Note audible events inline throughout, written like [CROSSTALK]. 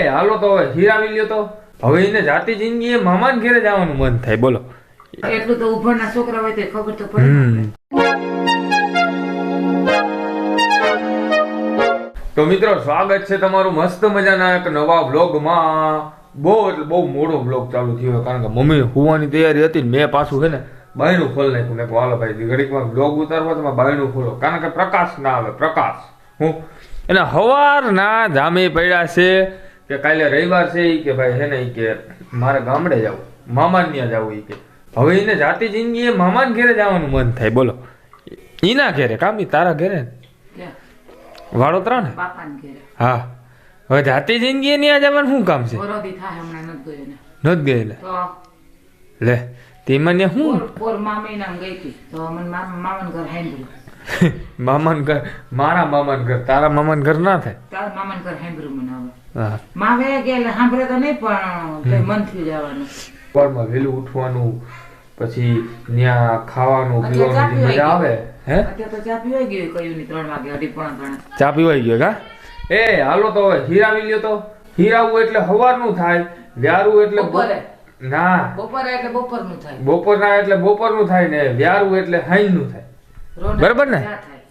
હાલો તો હીરાવી લ્યો તો. હવે એને જાતિ જિંદગી એ મામાને ઘેરે જવાનું મન થાય બોલો. એટલું તો ઉભરના છોકરા હોય તો ખબર તો પડે તો મિત્રો સ્વાગત છે તમારું મસ્ત મજાના એક નવા વ્લોગમાં. બહુ એટલે બહુ મોડો વ્લોગ ચાલુ થયો કારણ કે મમ્મી હોવાની તૈયારી હતી મેં પાછું છે ને બાયણું ખોલ નાખ્યું. મેં વાલો ભાઈ ઘડીકમાં વ્લોગ ઉતારવા તમે બાયણું ખોલો. કારણ કે પ્રકાશ ના આવે પ્રકાશ. હું એને હવારના જામે પડ્યા છે. કે કાલે રવિવાર છે એ કે ભાઈ છે ને કે મારે ગામડે જવું મામાન ત્યાં જવું એ કે. હવે એને જાતિ જિંદગી એ મામાને ઘેરે જવાનું મન થાય બોલો. ઈના ઘેરે કામી તારા ઘેરે ને? વાડોતરા ને હા. હવે જાતિ જિંદગી એની જવાનું શું કામ છે? નથી ગયો ને ગયેલા લે તેમાં મને શું? પોર મામી નામ ગઈ હતી. તો મને મામા મામાનું ઘર હાંભળ્યું [LAUGHS] મામાન ઘર મારા મામાન ઘર તારા મામાન ઘર ના થાય? તારા મામાન ઘર હાંભળ્યું મનાવે માવે ગયેલા સાંભળે તો નહીં પણ મન થયું જવાનું. સવારમાં વહેલું ઉઠવાનું પછી ત્યાં ખાવાનું પીવાનું મજા આવે હે? તો ચા પીવાઈ ગયો કયું ની ત્રણ વાગે અઢી પોણા ત્રણ. ચા પીવાઈ ગયો કા? એ હાલો તો હવે હીરાવી લ્યો તો. હીરાવું એટલે હવારનું થાય વ્યારું એટલે બપ- બપોરે? ના. બપોરે એટલે બપોરનું થાય. બપોરના એટલે બપોરનું થાય ને વ્યારું એટલે હાઈનું થાય. બરાબર ને?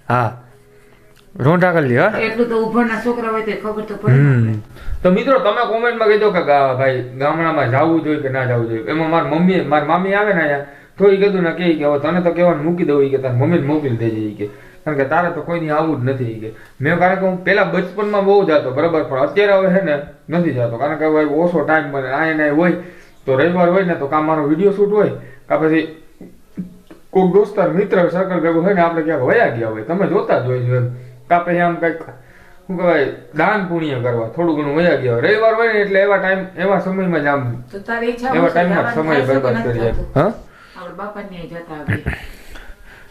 હા. રોંઢા કરી લ્યો એટલું તો ઉભરના છોકરા હોય તો ખબર તો પડે તો મિત્રો તમે કોમેન્ટમાં કહેજો કે ભાઈ ગામડામાં જવું જોઈએ કે ના જવું જોઈએ? એમાં મારી મમ્મી મારી મામી આવે ને અહીંયા તો એ કીધું ને કે કે હવે તને તો કહેવાનું મૂકી દઉં કે તારી મમ્મીને મોકલી દેજે કે. કારણ કે તારે તો કોઈની આવું જ નથી કે. મેં કારણ કે હું પેલા બચપનમાં બહુ જતો બરાબર પણ અત્યારે હવે છે ને નથી જતો. કારણ કે હવે ઓછો ટાઈમ બને આ એને હોય તો રવિવાર હોય ને તો કાં મારો વીડિયો શૂટ હોય કાં પછી કોઈક દોસ્તાર મિત્ર સર્કલ ભેગું હોય ને આપણે ક્યાંક વયા ગયા હોય તમે જોતા જ હોય છો એમ. આપણે આમ કંઈક શું કહેવાય દાન પુણ્ય કરવા થોડું ઘણું વયા ગયા હોય. રવિવાર હોય ને એટલે એવા ટાઈમ એવા સમયમાં જ આમ એવા ટાઈમમાં સમય બરબાદ કરી જાય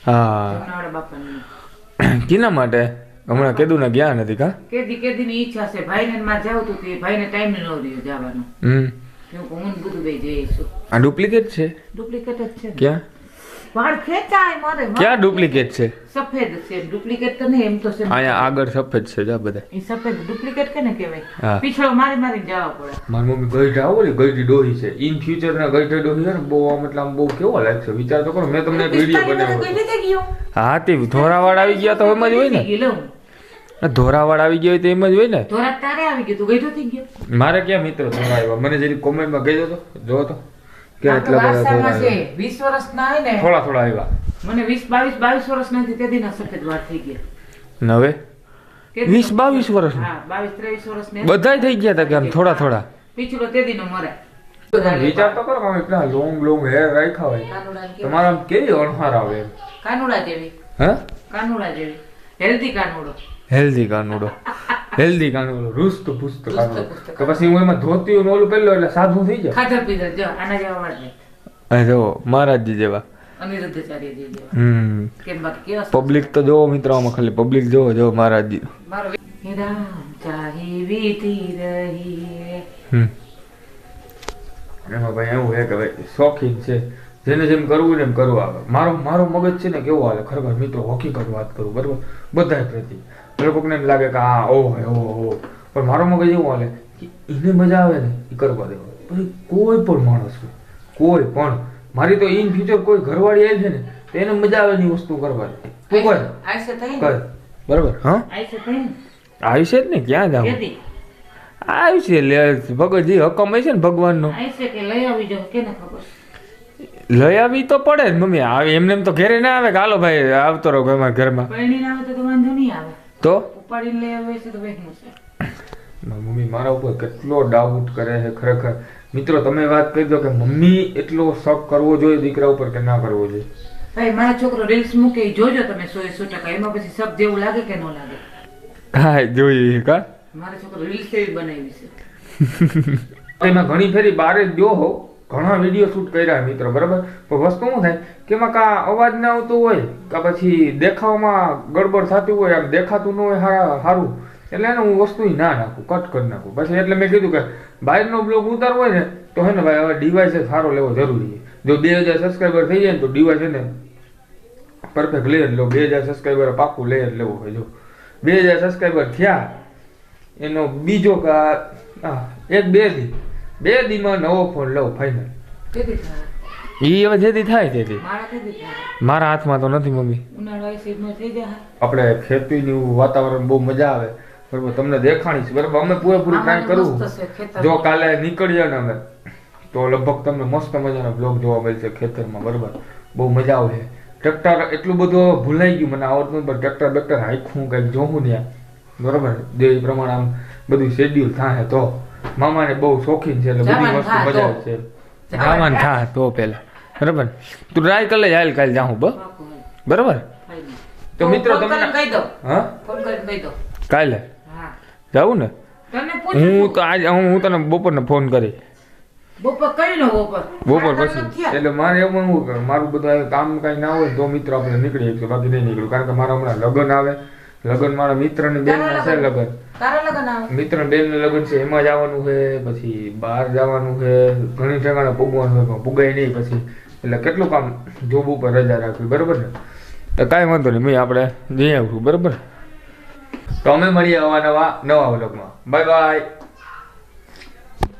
હા. કિના માટે? હમણાં કીધું ને ગયા નથી કા? કેદી કેદીની ઈચ્છા છે. ભાઈને ને જાવ તો કે તે ભાઈને ટાઈમ ન રહ્યો જવાનો. હમ. હું બધું બે જઈશું આ ડુપ્લિકેટ છે? ડુપ્લિકેટ જ છે ક્યાં? વાળ ખેંચાય મારે મારે. ક્યાં ડુપ્લિકેટ છે? સફેદ છે. ડુપ્લિકેટ તો નહીં એમ તો છે. અહીંયા આગળ સફેદ છે જા બધા. એ સફેદ ડુપ્લિકેટ કેને કહેવાય? પીછળો મારી મારી જવા પડે. મારી મમ્મી ગઈઢા આવો ને ગઈઢી ડોહી છે. ઇન ફ્યુચર ના ગઈઢા ડોહી છે ને બહુ મતલબ આમ બહુ કેવો લાગશે વિચાર તો કરો મેં તમને એક વીડિયો બનાવ્યો? હા તે ધોરાવાડ આવી ગયા તો એમ જ હોય ને. ધોરાવાડ આવી ગયા હોય તો એમ જ હોય ને. ધોરા તારે આવી ગયું તું ગઈઢો થઈ ગયો? મારે ક્યાં મિત્ર ધોરા આવ્યા? મને જરી કોમેન્ટમાં કહેજો તો જો તો. કે એટલા બધા છે. આવ્યા વીસ વર્ષ ને થોડા થોડા આવ્યા. મને તે દીના સફેદ વાળ થઈ ગયા ને હવે તે દીનો- વીસ બાવીસ વર્ષ હા બાવીસ ત્રેવીસ વર્ષ ને બધાય થઈ ગયા હતા કે આમ થોડા થોડા? પીછલો તે દીનો મરે વિચાર તો કરો કે આમ લોંગ લોંગ હેર રાખ્યા હોય? તમારા આમ કેવી અણહાર આવે કાનુડા જેવી. હા? કાનુડા જેવી. Healthy Kanudo. Healthy Kanudo. Healthy Kanudo રૂસ્ત પુસ્ત કાનુડો તો પછી હું એમાં ધોતી ને ઓલું પહેલો એટલે સાધુ થઈ જાય. ખાધા પીધા જો આના જેવા વાળ જો મહારાજજી જેવા. હમ? પબ્લિક તો જોવો મિત્રો આમાં ખાલી પબ્લિક જોવો જો મહારાજજી. મારો હે રામ ચાહી વીતી રહી હમ. એમાં ભાઈ એવું છે કે ભાઈ શોખીન છે. જેને જેમ કરવું ને એમ કરવું આવે. મારો મારો મગજ છે ને કેવો હાલે. ખરેખર મિત્રો હકીકત વાત કરું બરાબર? બધા પ્રતિ એ લોકોને એમ લાગે કે આ ઓહો હે ઓ ઓ પણ મારો મગજ એવું હાલે કે એને મજા આવે ને એ કરવા દેવા. પછી કોઈ પણ માણસ હોય કોઈ પણ. મારી તો ઇન ફ્યુચર કોઈ ઘરવાળી આવી છે ને તો એને મજા આવે ની વસ્તુ કરવા દે. તું કર. કર. બરાબર હા? છે આયુષ્ય જ ને ક્યાં જાવ આયુષ્ય લે ભગત જે હકમ હશે છે ને ભગવાનનો. લઈ આવી જાવ કેને ખબર? લઈ આવી તો પડે જ મમ્મી. આવે એમને એમ તો ઘરે ના આવે કે હાલો ભાઈ આવતો રહો ઘરમાં ઘરમાં. આવે તો તો વાંધો નહીં આવે. તો? ઉપાડીને લઈ આવે છે. તો મમ્મી મારા ઉપર કેટલો ડાઉટ કરે છે ખરેખર. મિત્રો તમે વાત કરી દો કે મમ્મી એટલો શક કરવો જોઈએ દીકરા ઉપર કે ના કરવો જોઈએ? ભાઈ મારા છોકરો રીલ્સ મૂકે જોજો તમે સો સો ટકા. એમાં પછી સબ જેવું લાગે કે ન લાગે? હા જોઈએ કા? મારા છોકરો રીલ્સ એવી બનાવી છે. [LAUGHS] એમાં ઘણી ફેરી બારે જ ગયો હોઉં. ઘણા વીડિયો શૂટ કર્યા મિત્રો, બરાબર? પણ વસ્તુ શું થાય? કે એમાં કાં અવાજ ના આવતો હોય, કાં પછી દેખાવમાં ગડબડ થતી હોય, આમ દેખાતું ન હોય સારું એટલે એને હું વસ્તુ ના નાખું કટ કરી નાખું. પછી એટલે મેં કીધું કે બહારનો બ્લોગ ઉતારવો હોય ને, તો હે ને ભાઈ, હવે ડિવાઇસ સારો લેવો જરૂરી છે. જો બે હજાર સબસ્ક્રાઈબર થઈ જાય ને, તો ડિવાઇસ ને પરફેક્ટ લઈ લો. બે હજાર સબસ્ક્રાઈબર પાકું જ લેવું હોય, જો. બે હજાર સબસ્ક્રાઈબર થયા, એનો બીજો કા એક બે દી બે દીમાં નવો ફોન લઉં ફાઇનલ કેદી ઈ હવે જેથી થાય તેથી. મારા મારા હાથમાં તો નથી મમ્મી. આપણે ખેતીનું વાતાવરણ બહુ મજા આવે. બરાબર તમને દેખાણીશ બરાબર અમે પૂરેપૂરી ટ્રાય આમાં કરવું. જો કાલે નીકળીએ ને અમે તો લગભગ તમને મસ્ત મજાના બ્લોગ જોવા મળશે ખેતરમાં. બરાબર બહુ મજા આવશે. ટ્રેક્ટર એટલું બધું ભૂલાઈ ગયું મને આવડતું પણ ટ્રેક્ટર બેક્ટર હાઈખું કંઈક જોવું ત્યાં બરાબર જે પ્રમાણે આમ બધું શેડ્યુલ થાય તો. મામાને બહુ શોખીન છે એટલે બધી વસ્તુ મજા છે. જવાનું. થાય તો પેલા. બરાબર? તું ટ્રાય કરી લે હાલ કાલે જાઉં બ. બરોબર. તો મિત્રો તમને કહી દો. હા? ફોન કરીને કહી દો. કાલે? હા. જાવું ને? હું તો આજ હું હું તને બપોરને ફોન કરી બપોર કરી લો બપોર. બપોર પછી. એટલે મારે એવું હું કરું મારું બધું કામ કાંઈ ના હોય તો મિત્ર આપણે નીકળી શકીએ બાકી નહીં નીકળું. કારણ કે મારા હમણાં લગ્ન આવે. લગ્ન મારા મિત્રની બેન છે લગ્ન? તારા મિત્ર બેન લગ્ન છે, એમાં જવાનું છે, પછી બહાર જવાનું છે, ઘણી ઠેકાણે પૂગવાનું છે પણ પૂગાય નહીં પછી. એટલે કેટલું કામ જોબ ઉપર રજા રાખવી, બરોબર ને કાંઈ વાંધો નહીં, મેં આપણે જઈ આવું બરોબર? તો અમે મળીએ અવા નવા નવા વ્લોગમાં. Bye bye.